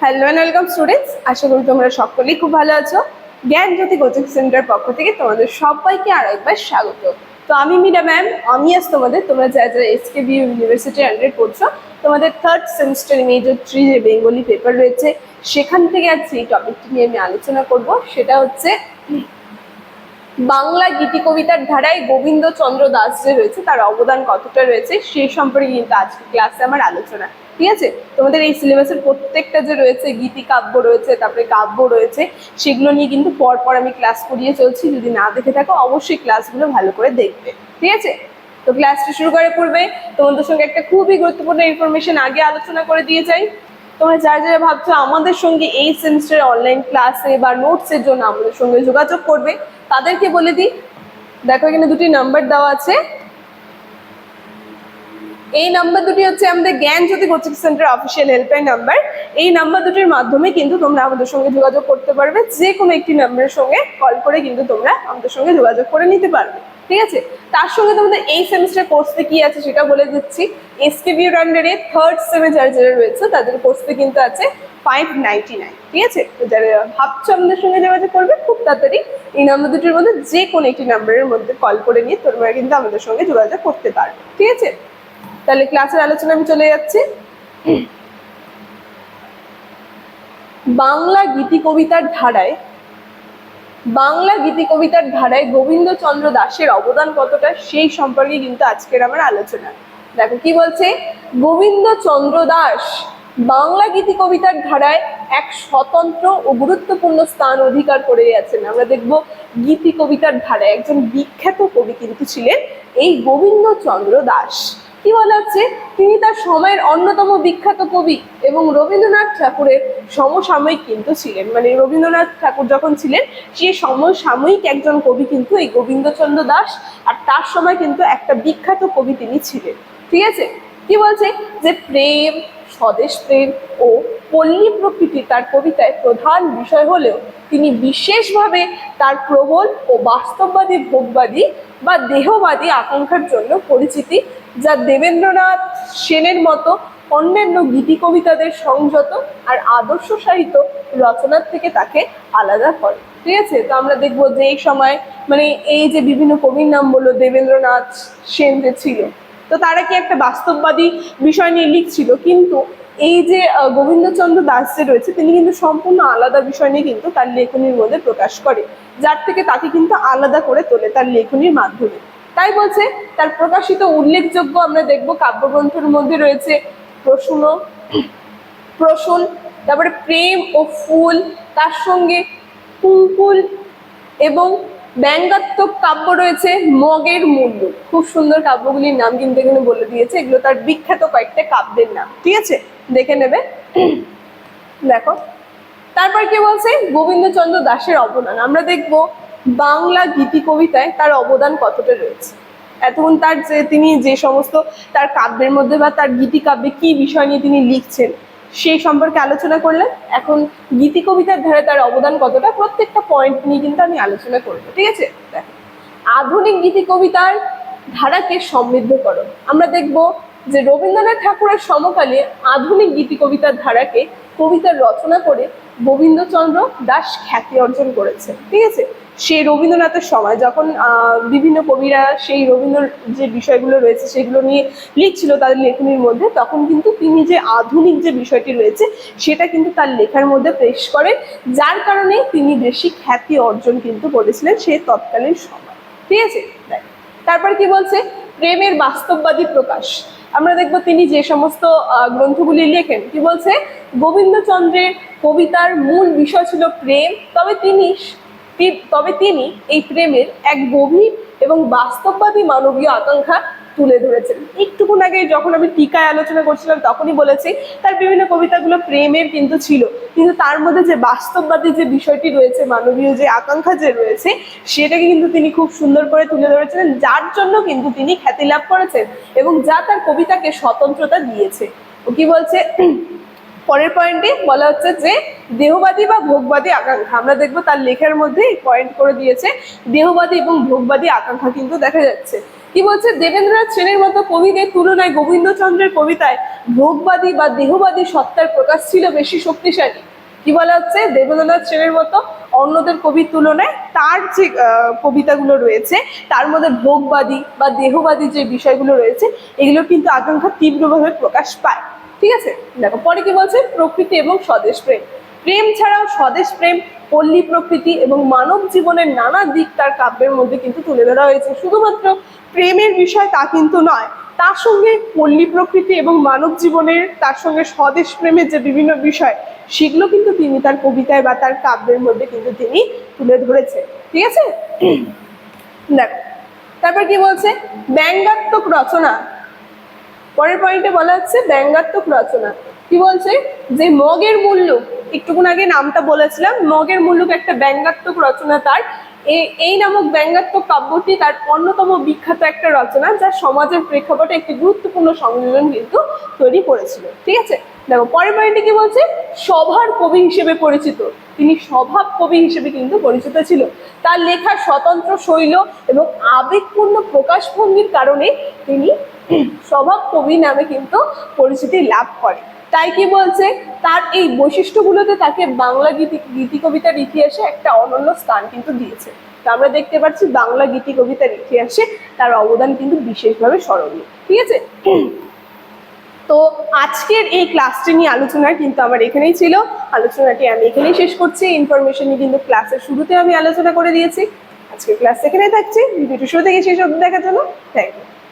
Hello and welcome students আশা করি তোমরা সকলেই খুব ভালো আছো। জ্ঞান জ্যোতি কোচিং সেন্টার পক্ষ থেকে তোমাদের সবাইকে আর একবার স্বাগত। তো আমি মিরা ম্যাম আমি আজ তোমাদের, তোমরা যা যারা এসকে বি ইউনিভার্সিটি আন্ডারে পড়ছো, তোমাদের থার্ড সেমিস্টার মেজর থ্রি যে বেঙ্গলি পেপার রয়েছে, সেখান থেকে আজ এই টপিকটি নিয়ে আমি আলোচনা করব। সেটা হচ্ছে বাংলা গীতি কবিতার ধারায় গোবিন্দচন্দ্র দাস যে রয়েছে, তার অবদান কতটা রয়েছে সেই সম্পর্কে কিন্তু আজকে ক্লাসে আমার আলোচনা। ঠিক আছে? তোমাদের এই সিলেবাসের প্রত্যেকটা যে রয়েছে, গীতি কাব্য রয়েছে, তারপরে কাব্য রয়েছে, সেগুলো নিয়ে কিন্তু পরপর আমি ক্লাস করিয়ে চলছি। যদি না দেখে থাকো, অবশ্যই ক্লাসগুলো ভালো করে দেখবে। ঠিক আছে? তো ক্লাসটি শুরু করে পূর্বে তোমাদের সঙ্গে একটা খুবই গুরুত্বপূর্ণ ইনফরমেশন আগে আলোচনা করে দিয়ে যাই। তোমরা যারা যারা ভাবছ, আমাদের সঙ্গে এই সেমিস্টার অনলাইন ক্লাসে বা নোটসের জন্য আমাদের সঙ্গে যোগাযোগ করবে। তাদেরকে বলে দিই, দেখো এখানে দুটি নাম্বার দেওয়া আছে। এই নাম্বার দুটি হচ্ছে আমাদের Gyan Jyoti coaching centre official helpline number এই নাম্বার দুটির মাধ্যমে কিন্তু তোমরা আমাদের সঙ্গে যোগাযোগ করতে পারবে। যে কোনো একটি নাম্বারের সঙ্গে কল করে কিন্তু তোমরা আমাদের সঙ্গে যোগাযোগ করে নিতে পারবে। ঠিক আছে? তার সঙ্গে তোমাদের এই সেমিস্টার কোর্স কোর্সে কি আছে সেটা বলে দিচ্ছি। এসকেবিউর আন্ডারে থার্ড সেমে যারা যারা রয়েছে, তাদের কোর্স কোর্সে কিন্তু আছে ফাইভ নাইনটি নাইন ঠিক আছে? তো যারা ভাবছ আমাদের সঙ্গে যোগাযোগ করবে, খুব তাড়াতাড়ি এই নাম্বার দুটির মধ্যে যে কোনো একটি নাম্বারের মধ্যে কল করে নিয়ে তোমরা কিন্তু আমাদের সঙ্গে যোগাযোগ করতে পারবে, ঠিক আছে? তাহলে ক্লাসের আলোচনা আমি চলে যাচ্ছি। বাংলা গীতি কবিতার ধারায় বাংলা গীতি কবিতার ধারায় গোবিন্দচন্দ্র দাসের অবদান কতটা সেই সম্পর্কে কিন্তু আজকের আমার আলোচনা। দেখো, কি বলছে? গোবিন্দচন্দ্র দাস বাংলা গীতি কবিতার ধারায় এক স্বতন্ত্র ও গুরুত্বপূর্ণ স্থান অধিকার করে গেছেন আমরা দেখব গীতি কবিতার ধারায় একজন বিখ্যাত কবি কিন্তু ছিলেন এই গোবিন্দচন্দ্র দাস বলা হচ্ছে তিনি তার সময়ের অন্যতম বিখ্যাত কবি এবং রবীন্দ্রনাথ ঠাকুরের সমসাময়িক কিন্তু ছিলেন। মানে রবীন্দ্রনাথ ঠাকুর যখন ছিলেন, সে সমসাময়িক একজন কবি কিন্তু এই গোবিন্দচন্দ্র দাস। আর তার সময় কিন্তু একটা বিখ্যাত কবি তিনি ছিলেন। ঠিক আছে? কি বলছে? যে প্রেম, স্বদেশ প্রেম ও পল্লী প্রকৃতি তার কবিতায় প্রধান বিষয় হলেও তিনি বিশেষভাবে তার প্রবল ও বাস্তববাদী ভোগবাদী বা দেহবাদী আকাঙ্ক্ষার জন্য পরিচিতি যা দেবেন্দ্রনাথ সেনের মতো অন্যান্য গীতি কবিতাদের সংযত আর আদর্শ সাহিত্য রচনার থেকে তাকে আলাদা করে। ঠিক আছে? তো আমরা দেখব যে এই সময় মানে এই যে বিভিন্ন কবির নাম বলল দেবেন্দ্রনাথ সেন যে ছিল, তো তারা কি একটা বাস্তববাদী বিষয় নিয়ে লিখছিল? কিন্তু এই যে গোবিন্দচন্দ্র দাস যে রয়েছে, তিনি কিন্তু সম্পূর্ণ আলাদা বিষয় নিয়ে কিন্তু তার লেখনীর মধ্যে প্রকাশ করে। যার থেকে তাকে কিন্তু আলাদা করে তোলে তার লেখনীর মাধ্যমে। তাই বলছে, তার প্রকাশিত উল্লেখযোগ্য আমরা দেখব, কাব্যগ্রন্থের মধ্যে রয়েছে প্রশ্ন প্রসূন, তারপরে প্রেম ও ফুল, তার সঙ্গে কুঙ্কুল এবং ব্যঙ্গাত্মক কাব্য রয়েছে মগের মূল্য খুব সুন্দর কাব্যগুলির নাম কিন্তু এখানে বলে দিয়েছে, এগুলো তার বিখ্যাত কয়েকটা কাব্যের নাম। ঠিক আছে? দেখে নেবে। দেখো। তারপর কি বলছে? গোবিন্দচন্দ্র দাসের অবদান। আমরা দেখব বাংলা গীতি কবিতায় তার অবদান কতটা রয়েছে? এতক্ষণ তার যে তিনি যে সমস্ত তার কাব্যের মধ্যে বা তার গীতি কাব্যে কি বিষয় নিয়ে তিনি লিখছেন সেই সম্পর্কে আলোচনা করলেন। এখন গীতি কবিতার ধারে তার অবদান কতটা, প্রত্যেকটা পয়েন্ট নিয়ে কিন্তু আমি আলোচনা করব, ঠিক আছে? আধুনিক গীতি কবিতার ধারাকে সমৃদ্ধ করো। আমরা দেখব যে রবীন্দ্রনাথ ঠাকুরের সমকালে আধুনিক গীতি কবিতার ধারাকে কবিতার রচনা করে গোবিন্দচন্দ্র দাস খ্যাতি অর্জন করেছে ঠিক আছে? সেই রবীন্দ্রনাথের সময় যখন বিভিন্ন কবিরা সেই রবীন্দ্র যে বিষয়গুলো রয়েছে সেগুলো নিয়ে লিখছিল তাদের লেখনীর মধ্যে, তখন কিন্তু তিনি যে আধুনিক যে বিষয়টি রয়েছে সেটা কিন্তু তার লেখার মধ্যে পেশ করে, যার কারণে তিনি বেশি খ্যাতি অর্জন কিন্তু করেছিলেন সেই তৎকালীন সময়। ঠিক আছে? তারপর কি বলছে? প্রেমের বাস্তববাদী প্রকাশ। আমরা দেখব তিনি যে সমস্ত গ্রন্থগুলি লেখেন। কি বলছে? গোবিন্দচন্দ্রের কবিতার মূল বিষয় ছিল প্রেম, তবে তিনি তবে তিনি এই প্রেমের এক গভীর এবং বাস্তববাদী মানবীয় আকাঙ্ক্ষা তুলে ধরেছেন। একটুকুন আগে যখন আমি টিকায় আলোচনা করছিলাম, তখনই বলেছি, তার বিভিন্ন কবিতাগুলো প্রেমের কিন্তু ছিল। কিন্তু তার মধ্যে যে বাস্তববাদী যে বিষয়টি রয়েছে, মানবীয় যে আকাঙ্ক্ষা যে রয়েছে, সেটাকে কিন্তু তিনি খুব সুন্দর করে তুলে ধরেছিলেন, যার জন্য কিন্তু তিনি খ্যাতি লাভ করেছেন এবং যা তার কবিতাকে স্বতন্ত্রতা দিয়েছে। ও কি বলছে? পরের পয়েন্টে বলা হচ্ছে যে দেহবাদী বা ভোগবাদী আকাঙ্ক্ষা। আমরা দেখব তার লেখার মধ্যে পয়েন্ট করে দিয়েছে, দেহবাদী এবং ভোগবাদী আকাঙ্ক্ষা কিন্তু দেখা যাচ্ছে। কি বলছে? দেবেন্দ্রনাথ সেনের মতো কবিদের তুলনায় গোবিন্দচন্দ্রের কবিতায় ভোগবাদী বা দেহবাদী সত্তার প্রকাশ ছিল বেশি শক্তিশালী। কি বলা হচ্ছে? দেবেন্দ্রনাথ সেনের মতো অন্যদের কবির তুলনায় তার যে কবিতাগুলো রয়েছে, তার মধ্যে ভোগবাদী বা দেহবাদী যে বিষয়গুলো রয়েছে এগুলো কিন্তু আকাঙ্ক্ষা তীব্রভাবে প্রকাশ পায়। ঠিক আছে? দেখো পরে কি বলছে? প্রকৃতি এবং স্বদেশ প্রেম। প্রেম ছাড়াও স্বদেশ প্রেম পল্লী প্রকৃতি এবং মানব জীবনের নানা দিক তার কাব্যের মধ্যে কিন্তু তুলে ধরা হয়েছে। শুধুমাত্র প্রেমের বিষয় তা কিন্তু নয় তার সঙ্গে পল্লী প্রকৃতি এবং মানব জীবনের তার সঙ্গে স্বদেশ প্রেমের যে বিভিন্ন বিষয় সেগুলো কিন্তু তিনি তার কবিতায় বা তার কাব্যের মধ্যে কিন্তু তিনি তুলে ধরেছে ঠিক আছে? দেখো তারপর কি বলছে? ব্যঙ্গাত্মক রচনা। পরের পয়েন্টে বলা হচ্ছে ব্যঙ্গাত্মক রচনা। কি বলছে? যে মগের মুল্লুক একটুকুন আগে নামটা বলেছিলাম, মগের মুল্লুক একটা ব্যঙ্গাত্মক রচনা তার। এই নামক ব্যঙ্গাত্মক কাব্যটি তার অন্যতম বিখ্যাত একটা রচনা যা সমাজের প্রেক্ষাপটে একটি গুরুত্বপূর্ণ সংযোজন কিন্তু তৈরি করেছিল। ঠিক আছে? দেখো, পরের পয়েন্টে কি বলছে? সভার কবি হিসেবে পরিচিত। তিনি স্বভাব কবি হিসেবে কিন্তু পরিচিত ছিল। তার লেখার স্বতন্ত্র শৈল এবং আবেগপূর্ণ প্রকাশভঙ্গির কারণে তিনি স্বভাব কবি নামে কিন্তু পরিচিতি লাভ করে তাই কি বলছে? তার এই বৈশিষ্ট্যগুলোতে তাকে বাংলা গীতি গীতি কবিতার ইতিহাসে একটা অনন্য স্থান কিন্তু দিয়েছে। তো আমরা দেখতে পাচ্ছি বাংলা গীতি কবিতার ইতিহাসে তার অবদান কিন্তু বিশেষভাবে স্মরণীয়। ঠিক আছে? আজকের এই ক্লাসটি নিয়ে আলোচনা কিন্তু আমার এখানেই ছিল। আলোচনাটি আমি এখানেই শেষ করছি। ইনফরমেশন নিয়ে কিন্তু ক্লাসের শুরুতে আমি আলোচনা করে দিয়েছি। আজকের ক্লাস এখানেই থাকছে। ভিডিওটি শুরু থেকে শেষ অবধি দেখার জন্য থ্যাংক ইউ